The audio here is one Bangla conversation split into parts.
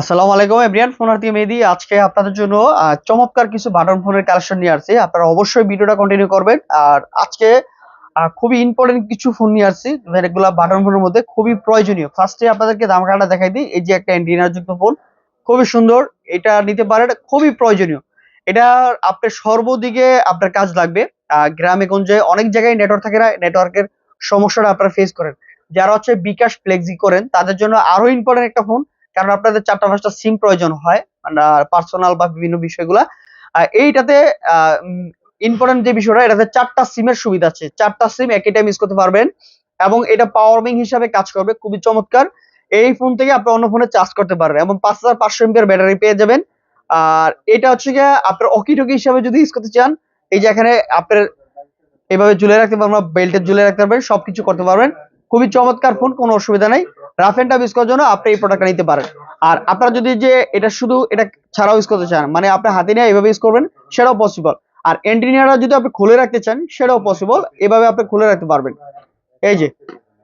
আসসালামু আলাইকুম এভরিয়ান ফোনার্থী মেহেদি। আজকে আপনাদের জন্য চমৎকার কিছু বাটন ফোনের কালেকশন নিয়ে আসছি। আপনারা অবশ্যই ভিডিওটা কন্টিনিউ করবেন। আর আজকে খুবই ইম্পর্টেন্ট কিছু ফোন নিয়ে আসছি এগুলা বাটন ফোনের মধ্যে খুবই প্রয়োজনীয়। ফার্স্টে আপনাদেরকে দাম কাটা দেখাই দিই। এই যে একটা যুক্ত ফোন, খুবই সুন্দর। এটা নিতে পারেন, খুবই প্রয়োজনীয়। এটা আপনার সর্বদিকে আপনার কাজ লাগবে। গ্রামে, গঞ্জে অনেক জায়গায় নেটওয়ার্ক থাকে না নেটওয়ার্কের সমস্যাটা আপনারা ফেস করেন। যারা হচ্ছে বিকাশ ফ্লেক্সি করেন, তাদের জন্য আরও ইম্পর্টেন্ট একটা ফোন। কারণ আপনাদের চারটা পাঁচটা সিম প্রয়োজন হয় পার্সোনাল বা বিভিন্ন বিষয়গুলা। এইটাতে ইম্পর্টেন্ট যে বিষয়টা, এটাতে চারটা সিমের সুবিধা আছে। চারটা সিম একই টাইম ইউজ করতে পারবেন এবং এটা পাওয়ার ব্যাংক হিসাবে কাজ করবে, খুবই চমৎকার। এই ফোন থেকে আপনি অন্য ফোনে চার্জ করতে পারবেন এবং পাঁচ হাজার পাঁচশো এমপিয়ার ব্যাটারি পেয়ে যাবেন। আর এটা হচ্ছে গিয়ে আপনার অকি টকি হিসাবে যদি ইউজ করতে চান, এই যে এখানে আপনার এভাবে ঝুলে রাখতে পারবেন বেল্টে ঝুলে রাখতে পারবেন, সবকিছু করতে পারবেন। খুবই চমৎকার ফোন কোনো অসুবিধা নেই। রাফ এন্ড টাফ ইউজ করার জন্য আপনি এই প্রোডাক্টটা নিতে পারেন। আর আপনারা যদি যে এটা শুধু এটা ছাড়াও ইউজ করতে চান মানে আপনি হাতে নিয়ে এভাবে ইউজ করবেন, সেটাও পসিবল আর এন্টিনিয়ারটা যদি আপনি খুলে রাখতে চান, সেটাও পসিবল এভাবে আপনি খুলে রাখতে পারবেন। এই যে,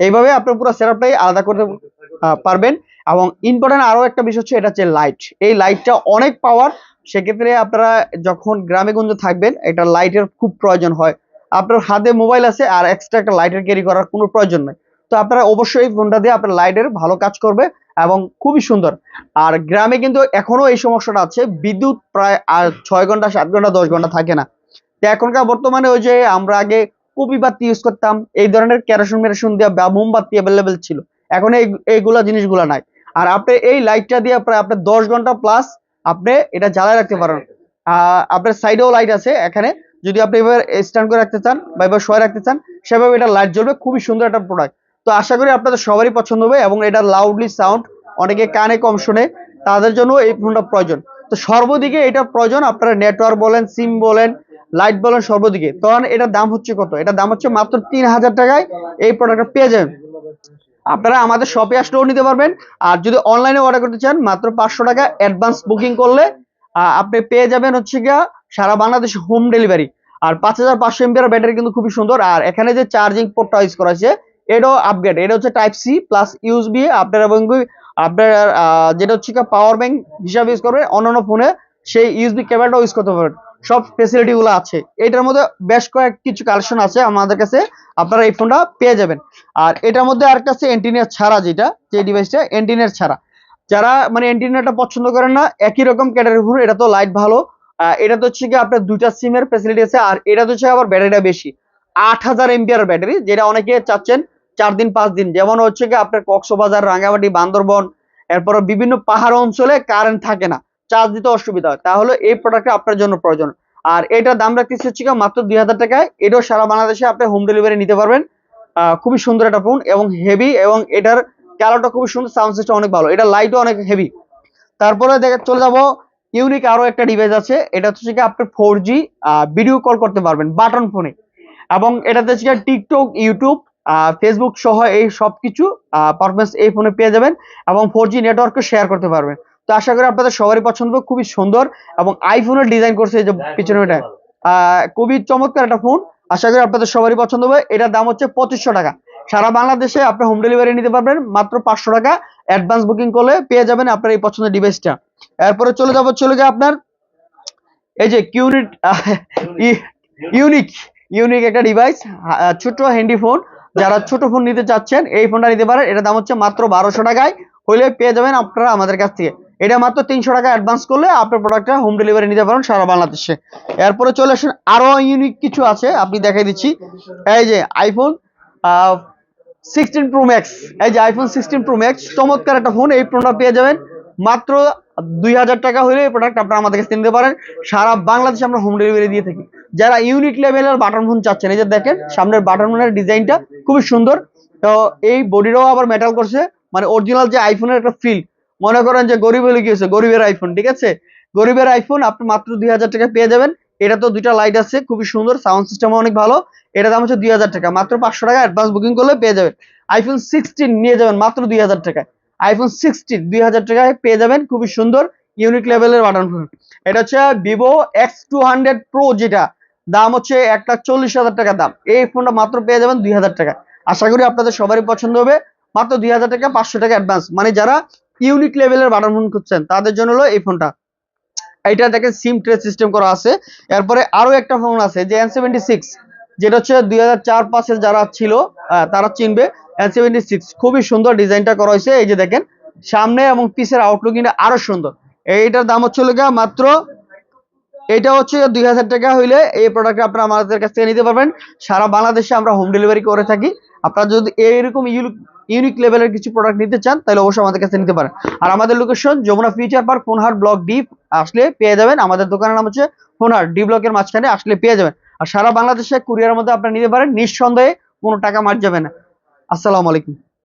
এইভাবে আপনি পুরো সেটআপটাই আলাদা করতে পারবেন। এবং ইম্পর্টেন্ট আরও একটা বিষয় হচ্ছে, এটা হচ্ছে লাইট এই লাইটটা অনেক পাওয়ার সেক্ষেত্রে আপনারা যখন গ্রামে গঞ্জে থাকবেন, এটা লাইটের খুব প্রয়োজন হয়। আপনার হাতে মোবাইল আছে, আর এক্সট্রা একটা লাইটের ক্যারি করার কোনো প্রয়োজন নেই। তো আপনারা অবশ্যই ফোনটা দিয়ে আপনার লাইটের ভালো কাজ করবে এবং খুবই সুন্দর। আর গ্রামে কিন্তু এখনও এই সমস্যাটা আছে, বিদ্যুৎ প্রায় আর ছয় ঘণ্টা, সাত ঘণ্টা, দশ ঘণ্টা থাকে না। তো এখনকার বর্তমানে ওই যে আমরা আগে কপি বাতি ইউজ করতাম, এই ধরনের কেরোসিন মেরোসিন দিয়ে বা মোমবাতি অ্যাভেলেবেল ছিল। এখন এই, এইগুলা জিনিসগুলা নাই। আর আপনি এই লাইটটা দিয়ে প্রায় আপনার দশ ঘণ্টা প্লাস আপনি এটা জ্বালায় রাখতে পারেন। আপনার সাইডেও লাইট আছে, এখানে যদি আপনি এবার স্ট্যান্ড করে রাখতে চান বা এবার শয়ে রাখতে চান, সেভাবে এটা লাইট জ্বলবে, খুবই সুন্দর একটা প্রোডাক্ট তো আশা করি আপনাদের সবারই পছন্দ হবে এবং এটা লাউডলি সাউন্ড অনেকে কানে কম শোনে, তাদের জন্য এই ফোনটা প্রয়োজন। তো সর্বদিকে এটা প্রয়োজন, আপনারা নেটওয়ার্ক বলেন সিম বলেন লাইট বলেন, সর্বদিকে। তখন এটার দাম হচ্ছে কত? এটার দাম হচ্ছে মাত্র তিন হাজার টাকায় এই প্রোডাক্টটা পেয়ে যাবেন। আপনারা আমাদের শপে আসলেও নিতে পারবেন, আর যদি অনলাইনে অর্ডার করতে চান, মাত্র পাঁচশো টাকা অ্যাডভান্স বুকিং করলে আপনি পেয়ে যাবেন হচ্ছে গিয়া সারা বাংলাদেশে হোম ডেলিভারি আর পাঁচ হাজার পাঁচশো এমপিআর ব্যাটারি কিন্তু খুবই সুন্দর, আর এখানে যে চার্জিং পোর্টটা ইউজ করা হয়েছে এটাও আপগ্রেড এটা হচ্ছে টাইপ সি প্লাস ইউএসবি আপনার এবং আপনার যেটা হচ্ছে পাওয়ার ব্যাংক হিসাবে ইউজ করবেন অন্যান্য ফোনে সেই ইউএসবি কেবলটাও ইউজ করতে পারবেন। সব ফেসিলিটি গুলো আছে। এটার মধ্যে বেশ কয়েক কিছু কালেকশন আছে আমাদের কাছে, আপনারা এই ফোনটা পেয়ে যাবেন। আর এটার মধ্যে আরেকটা আছে এন্টিনিয়ার ছাড়া যেটা, যে ডিভাইসটা এন্টিনিয়ার ছাড়া। যারা মানে এন্টিনিয়ারটা পছন্দ করেন না, একই রকম ক্যাটাগরি ফোন এটা তো লাইট ভালো। এটা তো হচ্ছে কি আপনার দুইটা সিমের ফেসিলিটি আছে, আর এটা তো হচ্ছে আবার ব্যাটারিটা বেশি। আট হাজার এমপিআর ব্যাটারি যেটা অনেকে চাচ্ছেন চার দিন, পাঁচ দিন। যেমন হচ্ছে কি আপনার কক্সবাজার, রাঙ্গামাটি, বান্দরবন এরপর বিভিন্ন পাহাড় অঞ্চলে কারেন্ট থাকে না। চার্জ দিতে অসুবিধা হয়। তাহলে এই প্রোডাক্টটা আপনার জন্য প্রয়োজন। আর এটার দাম রাখতেছে হচ্ছে মাত্র দুই হাজার টাকায়। এটাও সারা বাংলাদেশে আপনি হোম ডেলিভারি নিতে পারবেন। খুবই সুন্দর একটা ফোন এবং হেভি এবং এটার কালারটা খুবই সুন্দর সাউন্ড সিস্টেম অনেক ভালো। এটা লাইটও অনেক হেভি তারপরে দেখে চলে যাব। ইউনিক আরও একটা ডিভাইস আছে। এটা হচ্ছে কি আপনি ফোর জি ভিডিও কল করতে পারবেন বাটন ফোনে এবং এটাতে হচ্ছে টিকটক ইউটিউব ফেসবুক সহ এই সবকিছু পারফরমেন্স এই ফোনে পেয়ে যাবেন এবং ফোর জি নেটওয়ার্কও শেয়ার করতে পারবেন। তো আশা করি আপনাদের সবারই পছন্দ হবে খুবই সুন্দর এবং আইফোনের ডিজাইন করছে এই যে পিছনে এটা আহ, খুবই চমৎকার একটা ফোন আশা করি আপনাদের সবারই পছন্দ হবে। এটার দাম হচ্ছে পঁচিশশো টাকা। সারা বাংলাদেশে আপনি হোম ডেলিভারি নিতে পারবেন মাত্র পাঁচশো টাকা। অ্যাডভান্স বুকিং করলে পেয়ে যাবেন আপনার এই পছন্দের ডিভাইসটা এরপরে চলে যাব চলে গিয়ে আপনার এই যে কিউনিট ইউনিক ইউনিক একটা ডিভাইস ছোট হ্যান্ডি ফোন যারা ছোট ফোন নিতে চাচ্ছেন, এই ফোনটা নিতে পারেন। এটা দাম হচ্ছে মাত্র বারোশো টাকায়। হলে পেয়ে যাবেন আপনারা আমাদের কাছ থেকে। এটা মাত্র তিনশো টাকা অ্যাডভান্স করলে আপনার প্রোডাক্টটা হোম ডেলিভারি নিতে পারেন সারা বাংলাদেশে। এরপরে চলে আসুন, আরও ইউনিক কিছু আছে, আপনি দেখাই দিচ্ছি। এই যে আইফোন সিক্সটিন প্রো ম্যাক্স এই যে আইফোন সিক্সটিন প্রো ম্যাক্স চমৎকার একটা ফোন এই ফোনটা পেয়ে যাবেন মাত্র দুই হাজার টাকা হলে এই প্রোডাক্ট আপনারা আমাদের কাছে নিতে পারেন। সারা বাংলাদেশে আমরা হোম ডেলিভারি দিয়ে থাকি। যারা ইউনিক লেভেলের বাটন ফোন চাচ্ছেন, এই যে দেখেন, সামনের বাটন ফোনের ডিজাইনটা খুবই সুন্দর। তো এই বডিটাও আবার মেটাল করছে মানে অরিজিনাল যে আইফোনের একটা ফিল মনে করেন যে গরিব হলে কি হয়েছে? গরিবের আইফোন ঠিক আছে? গরিবের আইফোন আপনি মাত্র দুই হাজার টাকা পেয়ে যাবেন। এটা তো দুইটা লাইট আছে, খুবই সুন্দর সাউন্ড সিস্টেম অনেক ভালো। এটা দাম হচ্ছে দুই হাজার টাকা, মাত্র পাঁচশো টাকা অ্যাডভান্স বুকিং করলে পেয়ে যাবেন। আইফোন সিক্সটিন নিয়ে যাবেন, মাত্র দুই হাজার টাকায়। আইফোন সিক্সটিন দুই হাজার টাকায় পেয়ে যাবেন, খুবই সুন্দর ইউনিক লেভেলের বাটন ফোন এটা হচ্ছে Vivo X two hundred Pro যেটা। দাম হচ্ছে একটা চল্লিশ হাজার টাকা দাম। এই ফোনটা মাত্র পেয়ে যাবেন দুই হাজার টাকা। আশা করি আপনাদের সবারই পছন্দ হবে। মাত্র দুই হাজার টাকা, পাঁচশো টাকা অ্যাডভান্স মানে যারা ইউনিক লেভেলের বাটন ফোন খুঁজছেন, তাদের জন্য হলো এই ফোনটা এইটা দেখেন সিম ট্রে সিস্টেম করা আছে। এরপরে আরও একটা ফোন আছে, যে এন সেভেন্টি সিক্স যেটা হচ্ছে দুই হাজার চার পাঁচের যারা ছিল তারা চিনবে। এন সেভেন্টি সিক্স খুবই সুন্দর ডিজাইনটা করা হয়েছে। এই যে দেখেন, সামনে এবং পিছের আউটলুকিংটা আরও সুন্দর। এইটার দাম হচ্ছে মাত্র এটা হচ্ছে দুই হাজার টাকা হইলে এই প্রোডাক্ট আপনারা আমাদের কাছ থেকে নিতে পারবেন। সারা বাংলাদেশে আমরা হোম ডেলিভারি করে থাকি। আপনারা যদি এইরকম ইউনিক লেভেলের কিছু প্রোডাক্ট নিতে চান, তাহলে অবশ্যই আমাদের কাছে নিতে পারেন। আর আমাদের location Jamuna Future Park Phonehat block D আসলে পেয়ে যাবেন। আমাদের দোকানের নাম হচ্ছে ফোনহাট ডি ব্লকের মাঝখানে আসলে পেয়ে যাবেন। আর সারা বাংলাদেশে কুরিয়ারের মধ্যে আপনারা নিতে পারেন, নিঃসন্দেহে কোনো টাকা মার যাবে না। আসসালামু আলাইকুম।